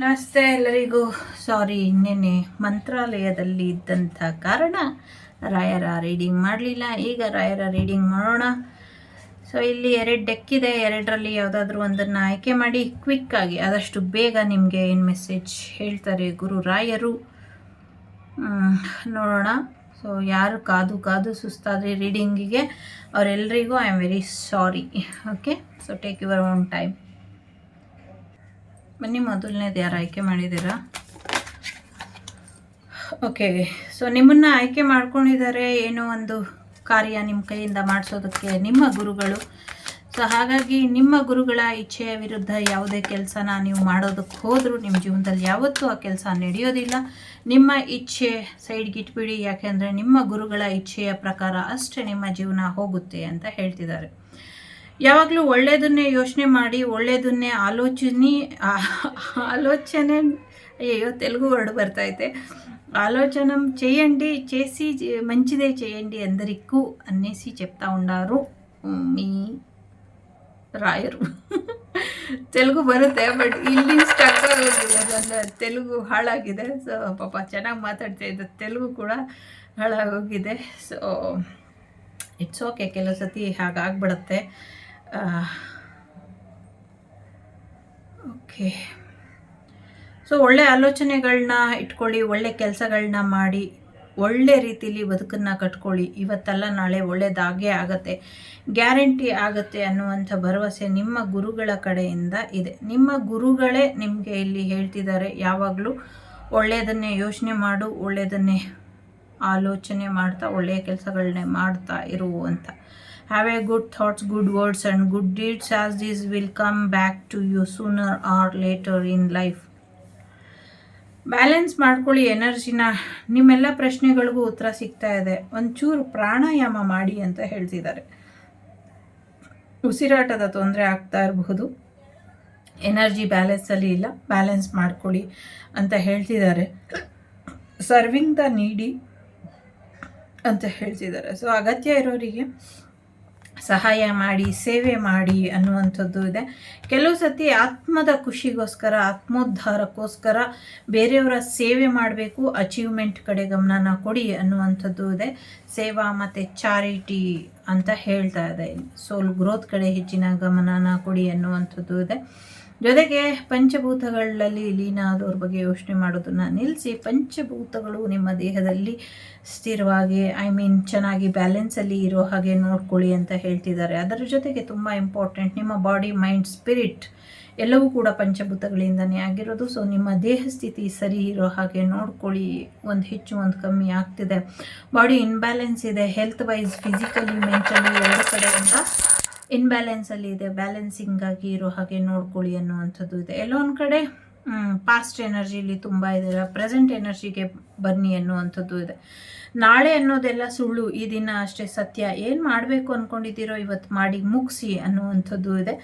ನಮಸ್ತೆ ಎಲ್ಲರಿಗೂ. ಸಾರಿ ನಿನ್ನೆ ಮಂತ್ರಾಲಯದಲ್ಲಿ ಇದ್ದಂಥ ಕಾರಣ ರಾಯರ ರೀಡಿಂಗ್ ಮಾಡಲಿಲ್ಲ. ಈಗ ರಾಯರ ರೀಡಿಂಗ್ ಮಾಡೋಣ. ಸೊ ಇಲ್ಲಿ ಎರಡು ಡೆಕ್ ಇದೆ. ಎರಡರಲ್ಲಿ ಯಾವುದಾದ್ರೂ ಒಂದನ್ನು ಆಯ್ಕೆ ಮಾಡಿ ಕ್ವಿಕ್ಕಾಗಿ ಆದಷ್ಟು ಬೇಗ ನಿಮಗೆ ಏನು ಮೆಸೇಜ್ ಹೇಳ್ತಾರೆ ಗುರು ರಾಯರು. ನೋಡೋಣ. ಸೊ ಯಾರು ಕಾದು ಕಾದು ಸುಸ್ತಾದರೆ ರೀಡಿಂಗಿಗೆ ಅವರೆಲ್ಲರಿಗೂ I am very sorry okay so take your own time ಬನ್ನಿ, ಮೊದಲನೇದು ಯಾರು ಆಯ್ಕೆ ಮಾಡಿದ್ದೀರಾ? ಓಕೆ ಸೊ ನಿಮ್ಮನ್ನು ಆಯ್ಕೆ ಮಾಡ್ಕೊಂಡಿದ್ದಾರೆ ಏನೋ ಒಂದು ಕಾರ್ಯ ನಿಮ್ಮ ಕೈಯಿಂದ ಮಾಡಿಸೋದಕ್ಕೆ ನಿಮ್ಮ ಗುರುಗಳು. ಸೊ ಹಾಗಾಗಿ ನಿಮ್ಮ ಗುರುಗಳ ಇಚ್ಛೆಯ ವಿರುದ್ಧ ಯಾವುದೇ ಕೆಲಸನ ನೀವು ಮಾಡೋದಕ್ಕೆ ಹೋದರೂ ನಿಮ್ಮ ಜೀವನದಲ್ಲಿ ಯಾವತ್ತೂ ಆ ಕೆಲಸ ನಡೆಯೋದಿಲ್ಲ. ನಿಮ್ಮ ಇಚ್ಛೆ ಸೈಡ್ಗೆ ಇಟ್ಬಿಡಿ ಯಾಕೆಂದರೆ ನಿಮ್ಮ ಗುರುಗಳ ಇಚ್ಛೆಯ ಪ್ರಕಾರ ಅಷ್ಟೇ ನಿಮ್ಮ ಜೀವನ ಹೋಗುತ್ತೆ ಅಂತ ಹೇಳ್ತಿದ್ದಾರೆ. ಯಾವಾಗಲೂ ಒಳ್ಳೆಯದನ್ನೇ ಯೋಚನೆ ಮಾಡಿ ಒಳ್ಳೆಯದನ್ನೇ ಆಲೋಚನೆ ಆ- ఆలోచన అయ్యో తెలుగు వర్డ్ పడతాయితే ఆలోచన చేయండి చేసి చే- మంచిదే చేయండి అందరికీ అనేసి చెప్తా ఉండారు మీ ರಾಯರು ತೆಲುಗು ಬರುತ್ತೆ ಬಟ್ ಇಲ್ಲಿ ಸ್ಟಕ್ ಆಗೋಗಿದೆ ನನ್ನ ತೆಲುಗು ಹಾಳಾಗಿದೆ ಸೊ ಪಾಪ ಚೆನ್ನಾಗಿ ಮಾತಾಡ್ತಾ ಇದ್ದ ತೆಲುಗು ಕೂಡ ಹಾಳಾಗೋಗಿದೆ ಸೊ ಇಟ್ಸ್ ಓಕೆ ಕೆಲವು ಸತಿ ಹಾಗಾಗ್ಬಿಡುತ್ತೆ ಓಕೆ ಸೊ ಒಳ್ಳೆ ಆಲೋಚನೆಗಳನ್ನ ಇಟ್ಕೊಳ್ಳಿ, ಒಳ್ಳೆ ಕೆಲಸಗಳನ್ನ ಮಾಡಿ, ಒಳ್ಳೆ ರೀತಿಲಿ ಬದುಕನ್ನು ಕಟ್ಕೊಳ್ಳಿ. ಇವತ್ತಲ್ಲ, ನಾಳೆ ಒಳ್ಳೆಯದಾಗೇ ಆಗತ್ತೆ. ಗ್ಯಾರಂಟಿ ಆಗತ್ತೆ ಅನ್ನುವಂಥ ಭರವಸೆ ನಿಮ್ಮ ಗುರುಗಳ ಕಡೆಯಿಂದ ಇದೆ. ನಿಮ್ಮ ಗುರುಗಳೇ ನಿಮಗೆ ಇಲ್ಲಿ ಹೇಳ್ತಿದ್ದಾರೆ, ಯಾವಾಗಲೂ ಒಳ್ಳೆಯದನ್ನೇ ಯೋಚನೆ ಮಾಡು, ಒಳ್ಳೆಯದನ್ನೇ ಆಲೋಚನೆ ಮಾಡ್ತಾ, ಒಳ್ಳೆಯ ಕೆಲಸಗಳನ್ನೇ ಮಾಡ್ತಾ ಇರು ಅಂತ. Have a good thoughts, good words, and good deeds, as these will come back to you sooner or later in life. Balance ಮಾಡ್ಕೊಳ್ಳಿ ಎನರ್ಜಿನ ನಿಮ್ಮೆಲ್ಲ ಪ್ರಶ್ನೆಗಳಿಗೂ ಉತ್ತರ ಸಿಗ್ತಾ ಇದೆ. ಒಂಚೂರು ಪ್ರಾಣಾಯಾಮ ಮಾಡಿ ಅಂತ ಹೇಳ್ತಿದ್ದಾರೆ. ಉಸಿರಾಟದ ತೊಂದರೆ ಆಗ್ತಾ ಇರಬಹುದು. ಎನರ್ಜಿ ಬ್ಯಾಲೆನ್ಸಲ್ಲಿ ಇಲ್ಲ. ಬ್ಯಾಲೆನ್ಸ್ ಮಾಡ್ಕೊಳ್ಳಿ ಅಂತ ಹೇಳ್ತಿದ್ದಾರೆ. ಸರ್ವಿಂಗ್ ದ ನೀಡಿ ಅಂತ ಹೇಳ್ತಿದ್ದಾರೆ. ಸೊ ಅಗತ್ಯ ಇರೋರಿಗೆ ಸಹಾಯ ಮಾಡಿ, ಸೇವೆ ಮಾಡಿ ಅನ್ನುವಂಥದ್ದು ಇದೆ. ಕೆಲವು ಸತಿ ಆತ್ಮದ ಖುಷಿಗೋಸ್ಕರ, ಆತ್ಮೋದ್ಧಾರಕ್ಕೋಸ್ಕರ ಬೇರೆಯವರ ಸೇವೆ ಮಾಡಬೇಕು ಅಚೀವ್ಮೆಂಟ್ ಕಡೆ ಗಮನನ ಕೊಡಿ ಅನ್ನುವಂಥದ್ದು ಇದೆ. ಸೇವಾ ಮತ್ತು ಚಾರಿಟಿ ಅಂತ ಹೇಳ್ತಾ ಇದೆ. ಸೋಲ್ ಗ್ರೋತ್ ಕಡೆ ಹೆಚ್ಚಿನ ಗಮನನ ಕೊಡಿ ಅನ್ನುವಂಥದ್ದು ಇದೆ. ಜೊತೆಗೆ ಪಂಚಭೂತಗಳಲ್ಲಿ ಲೀನ ಆದವ್ರ ಬಗ್ಗೆ ಯೋಚನೆ ಮಾಡೋದನ್ನು ನಿಲ್ಲಿಸಿ ಪಂಚಭೂತಗಳು ನಿಮ್ಮ ದೇಹದಲ್ಲಿ ಸ್ಥಿರವಾಗಿ ಐ ಮೀನ್ ಚೆನ್ನಾಗಿ ಬ್ಯಾಲೆನ್ಸಲ್ಲಿ ಇರೋ ಹಾಗೆ ನೋಡ್ಕೊಳ್ಳಿ ಅಂತ ಹೇಳ್ತಿದ್ದಾರೆ. ಅದರ ಜೊತೆಗೆ ತುಂಬ ಇಂಪಾರ್ಟೆಂಟ್ ನಿಮ್ಮ ಬಾಡಿ ಮೈಂಡ್ ಸ್ಪಿರಿಟ್ ಎಲ್ಲವೂ ಕೂಡ ಪಂಚಭೂತಗಳಿಂದನೇ ಆಗಿರೋದು. ಸೊ ನಿಮ್ಮ ದೇಹ ಸ್ಥಿತಿ ಸರಿ ಇರೋ ಹಾಗೆ ನೋಡ್ಕೊಳ್ಳಿ. ಒಂದು ಹೆಚ್ಚು ಒಂದು ಕಮ್ಮಿ ಆಗ್ತಿದೆ. ಬಾಡಿ ಇನ್ಬ್ಯಾಲೆನ್ಸ್ ಇದೆ. ಹೆಲ್ತ್ ವೈಸ್ ಫಿಸಿಕಲಿ ಮೆಂಟಲಿ ಎರಡು ಕಡೆಯಿಂದ ಇನ್ಬ್ಯಾಲೆನ್ಸಲ್ಲಿ ಇದೆ ಬ್ಯಾಲೆನ್ಸಿಂಗ್ ಆಗಿ ಇರೋ ಹಾಗೆ ನೋಡ್ಕೊಳ್ಳಿ ಅನ್ನುವಂಥದ್ದು ಇದೆ. ಎಲ್ಲೋ ಒಂದು ಕಡೆ ಪಾಸ್ಟ್ ಎನರ್ಜಿಲಿ ತುಂಬ ಇದೆ ಪ್ರೆಸೆಂಟ್ ಎನರ್ಜಿಗೆ ಬನ್ನಿ ಅನ್ನುವಂಥದ್ದು ಇದೆ. ನಾಳೆ ಅನ್ನೋದೆಲ್ಲ ಸುಳ್ಳು, ಈ ದಿನ ಅಷ್ಟೇ ಸತ್ಯ. ಏನು ಮಾಡಬೇಕು ಅಂದ್ಕೊಂಡಿದ್ದೀರೋ ಇವತ್ತು ಮಾಡಿ ಮುಗಿಸಿ ಅನ್ನುವಂಥದ್ದು ಇದೆ.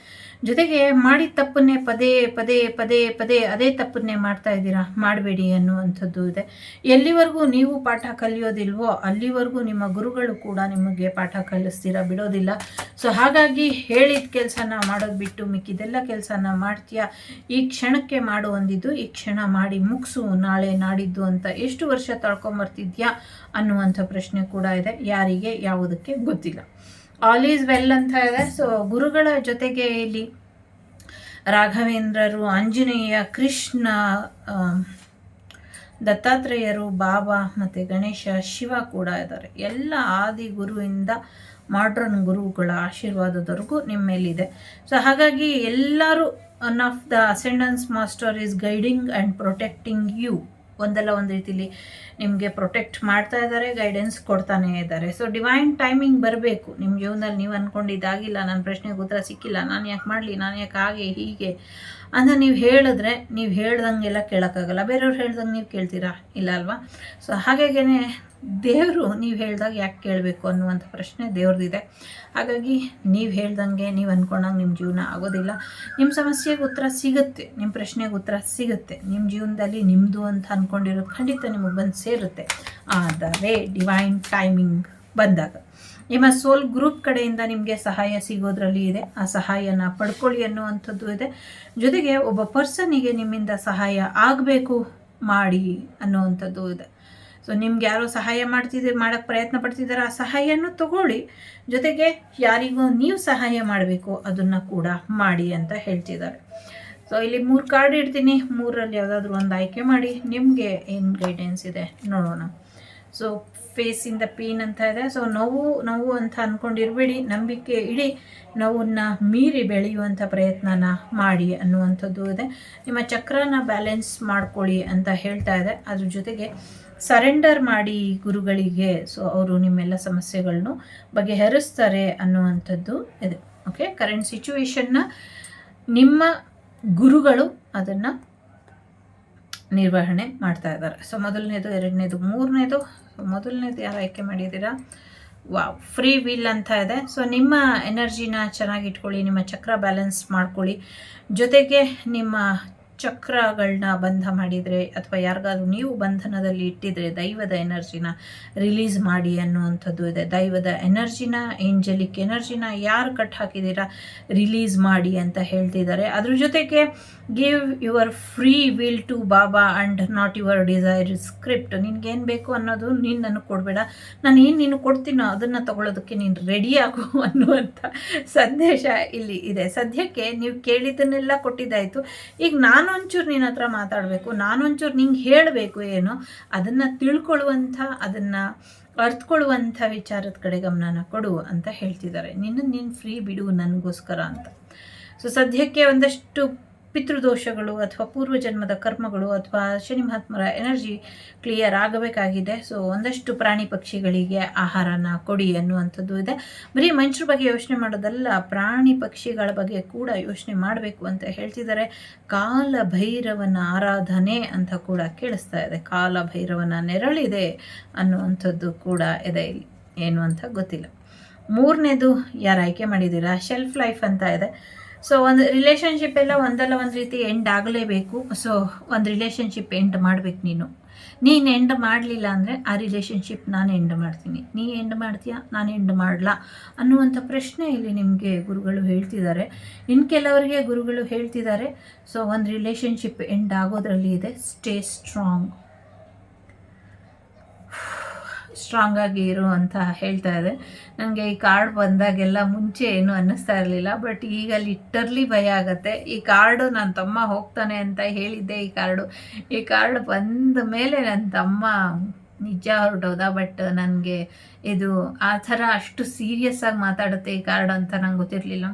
ಜೊತೆಗೆ ಮಾಡಿದ ತಪ್ಪನ್ನೇ ಪದೇ ಪದೇ ಪದೇ ಪದೇ ಅದೇ ತಪ್ಪನ್ನೇ ಮಾಡ್ತಾ ಇದ್ದೀರಾ? ಮಾಡಬೇಡಿ ಅನ್ನುವಂಥದ್ದು ಇದೆ. ಎಲ್ಲಿವರೆಗೂ ನೀವು ಪಾಠ ಕಲಿಯೋದಿಲ್ವೋ, ಅಲ್ಲಿವರೆಗೂ ನಿಮ್ಮ ಗುರುಗಳು ಕೂಡ ನಿಮಗೆ ಪಾಠ ಕಲಿಸ್ತೀರಾ? ಬಿಡೋದಿಲ್ಲ. ಸೊ, ಹಾಗಾಗಿ ಹೇಳಿದ ಕೆಲಸನ ಮಾಡೋದು ಬಿಟ್ಟು ಮಿಕ್ಕಿದೆಲ್ಲ ಕೆಲಸನ ಮಾಡ್ತೀಯಾ? ಈ ಕ್ಷಣಕ್ಕೆ ಮಾಡು ಅಂದಿದ್ದು, ಈ ಕ್ಷಣ ಮಾಡಿ ಮುಗಿಸು, ನಾಳೆ ನಾಡಿದ್ದು ಅಂತ ಎಷ್ಟು ವರ್ಷ ತಳ್ಕೊಂಬರ್ತಿದ್ಯಾ? ಅನ್ನುವಂಥ ಪ್ರಶ್ನೆ ಕೂಡ ಇದೆ. ಯಾರಿಗೆ, ಯಾವುದಕ್ಕೆ ಗೊತ್ತಿಲ್ಲ. ಆಲ್ ಈಸ್ ವೆಲ್ ಅಂತ ಇದೆ ಸೊ ಗುರುಗಳ ಜೊತೆಗೆ ಇಲ್ಲಿ ರಾಘವೇಂದ್ರರು, ಆಂಜನೇಯ, ಕೃಷ್ಣ ದತ್ತಾತ್ರೇಯರು, ಬಾಬಾ ಮತ್ತು ಗಣೇಶ, ಶಿವ ಕೂಡ ಇದ್ದಾರೆ. ಎಲ್ಲ ಆದಿ ಗುರುವಿಂದ ಮಾಡ್ರನ್ ಗುರುಗಳ ಆಶೀರ್ವಾದದವರೆಗೂ ನಿಮ್ಮ ಮೇಲಿದೆ ಸೊ ಹಾಗಾಗಿ ಎಲ್ಲರೂ one of the ascendance master is guiding and protecting you ಒಂದಲ್ಲ ಒಂದು ರೀತಿಲಿ ನಿಮಗೆ ಪ್ರೊಟೆಕ್ಟ್ ಮಾಡ್ತಾ ಇದ್ದಾರೆ ಗೈಡೆನ್ಸ್ ಕೊಡ್ತಾನೇ ಇದ್ದಾರೆ ಸೊ ಡಿವೈನ್ ಟೈಮಿಂಗ್ ಬರಬೇಕು. ನಿಮ್ಮ ಜೀವನದಲ್ಲಿ ನೀವು ಅಂದ್ಕೊಂಡಿದ್ದಾಗಿಲ್ಲ ನನ್ನ ಪ್ರಶ್ನೆಗೆ ಉತ್ತರ ಸಿಕ್ಕಿಲ್ಲ, ನಾನು ಯಾಕೆ ಮಾಡಲಿ, ನಾನು ಯಾಕೆ ಹಾಗೆ, ಹೀಗೆ. ಅಂತ ನೀವು ಹೇಳಿದ್ರೆ ನೀವು ಹೇಳ್ದಂಗೆಲ್ಲ ಕೇಳೋಕ್ಕಾಗಲ್ಲ. ಬೇರೆಯವ್ರು ಹೇಳ್ದಂಗೆ ನೀವು ಕೇಳ್ತೀರಾ? ಇಲ್ಲ ಅಲ್ವಾ? ಸೊ ಹಾಗಾಗೇ ದೇವರು ನೀವು ಹೇಳ್ದಾಗ ಯಾಕೆ ಕೇಳಬೇಕು ಅನ್ನುವಂಥ ಪ್ರಶ್ನೆ ದೇವ್ರದ್ದಿದೆ ಹಾಗಾಗಿ ನೀವು ಹೇಳ್ದಂಗೆ, ನೀವು ಅಂದ್ಕೊಂಡಂಗೆ ನಿಮ್ಮ ಜೀವನ ಆಗೋದಿಲ್ಲ. ನಿಮ್ಮ ಸಮಸ್ಯೆಗೆ ಉತ್ತರ ಸಿಗುತ್ತೆ. ನಿಮ್ಮ ಪ್ರಶ್ನೆಗೆ ಉತ್ತರ ಸಿಗುತ್ತೆ. ನಿಮ್ಮ ಜೀವನದಲ್ಲಿ ನಿಮ್ಮದು ಅಂತ ಅಂದ್ಕೊಂಡಿರೋದು ಖಂಡಿತ ನಿಮಗೆ ಬಂದು ಸೇರುತ್ತೆ. ಆದರೆ ಡಿವೈನ್ ಟೈಮಿಂಗ್ ಬಂದಾಗ. ನಿಮ್ಮ ಸೋಲ್ ಗ್ರೂಪ್ ಕಡೆಯಿಂದ ನಿಮಗೆ ಸಹಾಯ ಸಿಗೋದ್ರಲ್ಲಿ ಇದೆ. ಆ ಸಹಾಯನ ಪಡ್ಕೊಳ್ಳಿ ಅನ್ನುವಂಥದ್ದು ಇದೆ. ಜೊತೆಗೆ ಒಬ್ಬ ಪರ್ಸನಿಗೆ ನಿಮ್ಮಿಂದ ಸಹಾಯ ಆಗಬೇಕು ಮಾಡಿ ಅನ್ನುವಂಥದ್ದು ಇದೆ. ಸೊ ನಿಮ್ಗೆ ಯಾರೋ ಸಹಾಯ ಮಾಡ್ತಿದ್ದೀರಿ ಮಾಡೋಕ್ಕೆ ಪ್ರಯತ್ನ ಪಡ್ತಿದ್ದಾರೆ, ಆ ಸಹಾಯನೂ ತಗೊಳ್ಳಿ. ಜೊತೆಗೆ ಯಾರಿಗೂ ನೀವು ಸಹಾಯ ಮಾಡಬೇಕು, ಅದನ್ನು ಕೂಡ ಮಾಡಿ ಅಂತ ಹೇಳ್ತಿದ್ದಾರೆ. ಸೊ ಇಲ್ಲಿ ಮೂರು ಕಾರ್ಡ್ ಇಡ್ತೀನಿ. ಮೂರಲ್ಲಿ ಯಾವುದಾದ್ರೂ ಒಂದು ಆಯ್ಕೆ ಮಾಡಿ. ನಿಮಗೆ ಏನು ಗೈಡೆನ್ಸ್ ಇದೆ ನೋಡೋಣ. ಸೊ ಫೇಸಿಂದ ಪೇನ್ ಅಂತ ಇದೆ. ಸೊ ನೋವು ನೋವು ಅಂತ ಅಂದ್ಕೊಂಡಿರ್ಬೇಡಿ ನಂಬಿಕೆ ಇಡಿ. ನೋವನ್ನ ಮೀರಿ ಬೆಳೆಯುವಂಥ ಪ್ರಯತ್ನನ ಮಾಡಿ ಅನ್ನುವಂಥದ್ದು ಇದೆ. ನಿಮ್ಮ ಚಕ್ರನ ಬ್ಯಾಲೆನ್ಸ್ ಮಾಡ್ಕೊಳ್ಳಿ ಅಂತ ಹೇಳ್ತಾ ಇದೆ. ಅದ್ರ ಜೊತೆಗೆ ಸರೆಂಡರ್ ಮಾಡಿ ಗುರುಗಳಿಗೆ ಸೊ ಅವರು ನಿಮ್ಮೆಲ್ಲ ಸಮಸ್ಯೆಗಳನ್ನು ಬಗೆಹರಿಸ್ತಾರೆ ಅನ್ನುವಂಥದ್ದು ಇದೆ. ಓಕೆ ಕರೆಂಟ್ ಸಿಚುವೇಶನ್ನ ನಿಮ್ಮ ಗುರುಗಳು ಅದನ್ನು ನಿರ್ವಹಣೆ ಮಾಡ್ತಾ ಇದ್ದಾರೆ. ಸೊ ಮೊದಲನೇದು, ಎರಡನೇದು, ಮೂರನೇದು ಮೊದಲನೇದು ಯಾರು ಆಯ್ಕೆ ಮಾಡಿದ್ದೀರಾ? ವಾ ಫ್ರೀ ವಿಲ್ ಅಂತ ಇದೆ. ಸೊ ನಿಮ್ಮ ಎನರ್ಜಿನ ಚೆನ್ನಾಗಿ ಇಟ್ಕೊಳ್ಳಿ, ನಿಮ್ಮ ಚಕ್ರ ಬ್ಯಾಲೆನ್ಸ್ ಮಾಡ್ಕೊಳ್ಳಿ. ಜೊತೆಗೆ ನಿಮ್ಮ ಚಕ್ರಗಳನ್ನ ಬಂಧ ಮಾಡಿದರೆ ಅಥವಾ ಯಾರಿಗಾದ್ರೂ ನೀವು ಬಂಧನದಲ್ಲಿ ಇಟ್ಟಿದ್ರೆ ದೈವದ ಎನರ್ಜಿನ ರಿಲೀಸ್ ಮಾಡಿ ಅನ್ನುವಂಥದ್ದು ಇದೆ. ದೈವದ ಎನರ್ಜಿನ, ಏಂಜಲಿಕ್ ಎನರ್ಜಿನ ಯಾರು ಕಟ್ ಹಾಕಿದ್ದೀರಾ, ರಿಲೀಸ್ ಮಾಡಿ ಅಂತ ಹೇಳ್ತಿದ್ದಾರೆ. ಅದ್ರ ಜೊತೆಗೆ give your free will to Baba and not your desire script. ನಿನಗೇನು ಬೇಕು ಅನ್ನೋದು ನೀನು ನನಗೆ ಕೊಡಬೇಡ. ನಾನು ಏನು ನೀನು ಕೊಡ್ತೀನೋ ಅದನ್ನು ತಗೊಳ್ಳೋದಕ್ಕೆ ನೀನು ರೆಡಿಯಾಗು ಅನ್ನುವಂಥ ಸಂದೇಶ ಇಲ್ಲಿ ಇದೆ. ಸದ್ಯಕ್ಕೆ ನೀವು ಕೇಳಿದ್ದನ್ನೆಲ್ಲ ಕೊಟ್ಟಿದ್ದಾಯಿತು. ಈಗ ನಾನೊಂಚೂರು ನಿನ್ನ ಹತ್ರ ಮಾತಾಡಬೇಕು, ನಾನೊಂಚೂರು ನಿಂಗೆ ಹೇಳಬೇಕು ಏನು, ಅದನ್ನು ತಿಳ್ಕೊಳ್ಳುವಂಥ, ಅದನ್ನು ಅರ್ಥಕೊಳ್ಳುವಂಥ ವಿಚಾರದ ಕಡೆ ಗಮನನ ಕೊಡು ಅಂತ ಹೇಳ್ತಿದ್ದಾರೆ. ನಿನ್ನ, ನೀನು ಫ್ರೀ ಬಿಡು ನನಗೋಸ್ಕರ ಅಂತ. ಸೊ ಸದ್ಯಕ್ಕೆ ಒಂದಷ್ಟು ಪಿತೃದೋಷಗಳು ಅಥವಾ ಪೂರ್ವಜನ್ಮದ ಕರ್ಮಗಳು ಅಥವಾ ಶನಿ ಮಹಾತ್ಮರ ಎನರ್ಜಿ ಕ್ಲಿಯರ್ ಆಗಬೇಕಾಗಿದೆ. ಸೊ ಒಂದಷ್ಟು ಪ್ರಾಣಿ ಪಕ್ಷಿಗಳಿಗೆ ಆಹಾರನ ಕೊಡಿ ಅನ್ನುವಂಥದ್ದು ಇದೆ. ಬರೀ ಮನುಷ್ಯರ ಬಗ್ಗೆ ಯೋಚನೆ ಮಾಡೋದಲ್ಲ, ಪ್ರಾಣಿ ಪಕ್ಷಿಗಳ ಬಗ್ಗೆ ಕೂಡ ಯೋಚನೆ ಮಾಡಬೇಕು ಅಂತ ಹೇಳ್ತಿದ್ದಾರೆ. ಕಾಲ ಭೈರವನ ಆರಾಧನೆ ಅಂತ ಕೂಡ ಕೇಳಿಸ್ತಾ ಇದೆ. ಕಾಲ ಭೈರವನ ನೆರಳಿದೆ ಅನ್ನುವಂಥದ್ದು ಕೂಡ ಇದೆ ಇಲ್ಲಿ. ಏನು ಅಂತ ಗೊತ್ತಿಲ್ಲ. ಮೂರನೇದು ಯಾರು ಆಯ್ಕೆ ಮಾಡಿದ್ದೀರಾ? ಶೆಲ್ಫ್ ಲೈಫ್ ಅಂತ ಇದೆ. ಸೊ ಒಂದು ರಿಲೇಷನ್ಶಿಪ್ ಎಲ್ಲ ಒಂದಲ್ಲ ಒಂದು ರೀತಿ ಎಂಡ್ ಆಗಲೇಬೇಕು. ಸೊ ಒಂದು ರಿಲೇಷನ್ಶಿಪ್ ಎಂಡ್ ಮಾಡಬೇಕು ನೀನು. ನೀನು ಎಂಡ್ ಮಾಡಲಿಲ್ಲ ಅಂದರೆ ಆ ರಿಲೇಷನ್ಶಿಪ್ ನಾನು ಎಂಡ್ ಮಾಡ್ತೀನಿ. ನೀ ಎಂಡ್ ಮಾಡ್ತೀಯಾ? ನಾನು ಎಂಡ್ ಮಾಡಲಾ? ಅನ್ನುವಂಥ ಪ್ರಶ್ನೆ ಇಲ್ಲಿ ನಿಮಗೆ ಗುರುಗಳು ಹೇಳ್ತಿದ್ದಾರೆ. ಇನ್ನು ಕೆಲವರಿಗೆ ಗುರುಗಳು ಹೇಳ್ತಿದ್ದಾರೆ. ಸೊ ಒಂದು ರಿಲೇಷನ್ಶಿಪ್ ಎಂಡ್ ಆಗೋದ್ರಲ್ಲಿ ಇದೆ. ಸ್ಟೇ ಸ್ಟ್ರಾಂಗ್ ಸ್ಟ್ರಾಂಗ್ ಆಗಿ ಇರು ಅಂತ ಹೇಳ್ತಾ ಇದೆ. ನನಗೆ ಈ ಕಾರ್ಡ್ ಬಂದಾಗೆಲ್ಲ ಮುಂಚೆ ಏನು ಅನ್ನಿಸ್ತಾ ಇರಲಿಲ್ಲ ಬಟ್ ಈಗ ಲಿಟರ್ಲಿ ಭಯ ಆಗುತ್ತೆ. ಈ ಕಾರ್ಡು ನನ್ನ ತಮ್ಮ ಹೋಗ್ತಾನೆ ಅಂತ ಹೇಳಿದ್ದೆ, ಈ ಕಾರ್ಡು ಈ ಕಾರ್ಡ್ ಬಂದ ಮೇಲೆ ನನ್ನ ತಮ್ಮ ನಿಜ ಹೊರಟೋದ ಬಟ್ ನನಗೆ ಇದು ಆ ಥರ ಅಷ್ಟು ಸೀರಿಯಸ್ ಆಗಿ ಮಾತಾಡುತ್ತೆ ಈ ಕಾರ್ಡ್ ಅಂತ ನಂಗೆ ಗೊತ್ತಿರಲಿಲ್ಲ.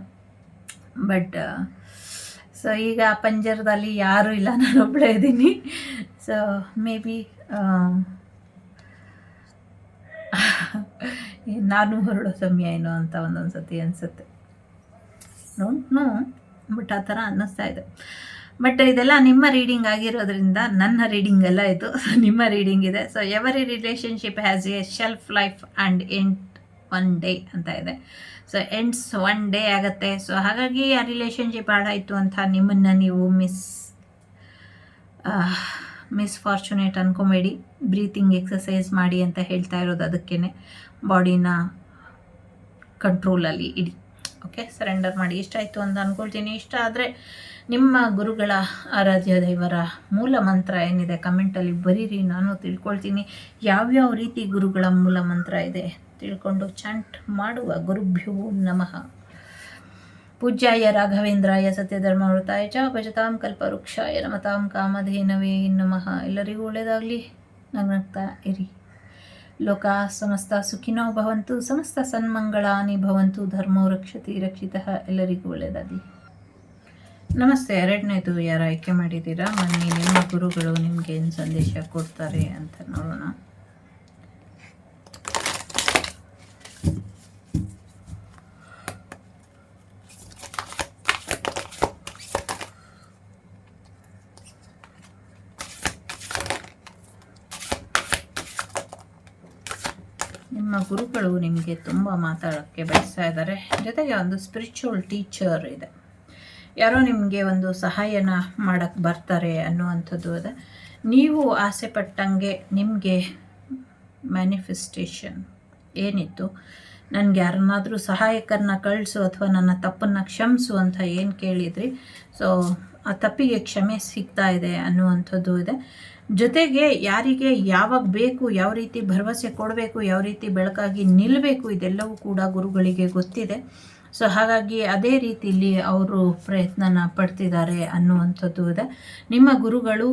ಬಟ್ ಸೊ ಈಗ ಪಂಜರದಲ್ಲಿ ಯಾರೂ ಇಲ್ಲ ನಾನು ಒಬ್ಬಳೇ ಇದ್ದೀನಿ. ಸೊ ಮೇ ಬಿ ನಾನು ಹೊರಡೋ ಸಮಯ ಏನು ಅಂತ ಒಂದೊಂದು ಸತಿ ಅನಿಸುತ್ತೆ ನೋ ಬಟ್ ಆ ಥರ ಅನ್ನಿಸ್ತಾ ಇದೆ. ಬಟ್ ಇದೆಲ್ಲ ನಿಮ್ಮ ರೀಡಿಂಗ್ ಆಗಿರೋದ್ರಿಂದ ನನ್ನ ರೀಡಿಂಗ್ ಎಲ್ಲ ಇದು. ನಿಮ್ಮ ರೀಡಿಂಗ್ ಇದೆ. So every relationship has a shelf life and end one day ಅಂತ ಇದೆ. ಸೊ ಎಂಡ್ಸ್ ಒನ್ ಡೇ ಆಗುತ್ತೆ. ಸೊ ಹಾಗಾಗಿ ಆ ರಿಲೇಷನ್ಶಿಪ್ ಹಾಳಾಯಿತು ಅಂತ ನಿಮ್ಮನ್ನು ನೀವು ಮಿಸ್ ಮಿಸ್ ಫಾರ್ಚುನೇಟ್ ಅನ್ಕೊಬೇಡಿ. ಬ್ರೀತಿಂಗ್ ಎಕ್ಸಸೈಸ್ ಮಾಡಿ ಅಂತ ಹೇಳ್ತಾ ಇರೋದು ಅದಕ್ಕೇ ಬಾಡಿನ ಕಂಟ್ರೋಲಲ್ಲಿ ಇಡಿ. ಓಕೆ ಸರೆಂಡರ್ ಮಾಡಿ. ಇಷ್ಟ ಆಯಿತು ಅಂತ ಅಂದ್ಕೊಳ್ತೀನಿ ಇಷ್ಟ ಆದರೆ ನಿಮ್ಮ ಗುರುಗಳ ಆರಾಧ್ಯ ದೈವರ ಮೂಲ ಮಂತ್ರ ಏನಿದೆ ಕಮೆಂಟಲ್ಲಿ ಬರೀರಿ. ನಾನು ತಿಳ್ಕೊಳ್ತೀನಿ. ಯಾವ್ಯಾವ ರೀತಿ ಗುರುಗಳ ಮೂಲ ಮಂತ್ರ ಇದೆ? ತಿಳ್ಕೊಂಡು ಚಂಟ್ ಮಾಡುವ. ಗುರುಭ್ಯೋ ನಮಃ. ಪೂಜ್ಯಾಯ ರಾಘವೇಂದ್ರಾಯ ಸತ್ಯಧರ್ಮವೃತಾಯ ಚ ಭಜತಾಂ ಕಲ್ಪವೃಕ್ಷಾಯ ನಮತಾಂ ಕಾಮಧೇನವೇ ನಮಃ. ಎಲ್ಲರಿಗೂ ಒಳ್ಳೆಯದಾಗಲಿ. ನಗ್ನಗ್ತಾ ಇರಿ. ಲೋಕ ಸಮಸ್ತ ಸುಖಿನೋ ಭವಂತು, ಸಮಸ್ತ ಸನ್ಮಂಗಳಾನಿ ಭವಂತು, ಧರ್ಮೋ ರಕ್ಷತಿ ರಕ್ಷಿತ ಎಲ್ಲರಿಗೂ ಒಳ್ಳೆಯದಾಗಲಿ. ನಮಸ್ತೆ ಎರಡನೇದು ಯಾರು ಆಯ್ಕೆ ಮಾಡಿದ್ದೀರಾ? ಮೊನ್ನೆ ನಿಮ್ಮ ಗುರುಗಳು ನಿಮಗೆ ಏನು ಸಂದೇಶ ಕೊಡ್ತಾರೆ ಅಂತ ನೋಡೋಣ. ನಿಮ್ಮ ಗುರುಗಳು ನಿಮಗೆ ತುಂಬ ಮಾತಾಡೋಕ್ಕೆ ಬಯಸ್ತಾ ಇದ್ದಾರೆ. ಜೊತೆಗೆ ಒಂದು ಸ್ಪಿರಿಚುವಲ್ ಟೀಚರ್ ಇದೆ. ಯಾರೋ ನಿಮಗೆ ಒಂದು ಸಹಾಯನ ಮಾಡೋಕ್ಕೆ ಬರ್ತಾರೆ ಅನ್ನುವಂಥದ್ದು ಇದೆ ನೀವು ಆಸೆ ಪಟ್ಟಂಗೆ ನಿಮಗೆ ಮ್ಯಾನಿಫೆಸ್ಟೇಷನ್ ಏನಿತ್ತು? ನನಗೆ ಯಾರನ್ನಾದರೂ ಸಹಾಯಕರನ್ನ ಕಳಿಸು ಅಥವಾ ನನ್ನ ತಪ್ಪನ್ನು ಕ್ಷಮಿಸು ಅಂತ ಏನು ಕೇಳಿದ್ರಿ? ಸೊ ಆ ತಪ್ಪಿಗೆ ಕ್ಷಮೆ ಸಿಗ್ತಾ ಇದೆ ಅನ್ನುವಂಥದ್ದು ಇದೆ. ಜೊತೆಗೆ ಯಾರಿಗೆ ಯಾವಾಗ ಬೇಕು, ಯಾವ ರೀತಿ ಭರವಸೆ ಕೊಡಬೇಕು, ಯಾವ ರೀತಿ ಬೆಳಕಾಗಿ ನಿಲ್ಲಬೇಕು ಇದೆಲ್ಲವೂ ಕೂಡ ಗುರುಗಳಿಗೆ ಗೊತ್ತಿದೆ. ಸೊ ಹಾಗಾಗಿ ಅದೇ ರೀತಿಯಲ್ಲಿ ಅವರು ಪ್ರಯತ್ನನ ಪಡ್ತಿದ್ದಾರೆ ಅನ್ನುವಂಥದ್ದು ಇದೆ. ನಿಮ್ಮ ಗುರುಗಳು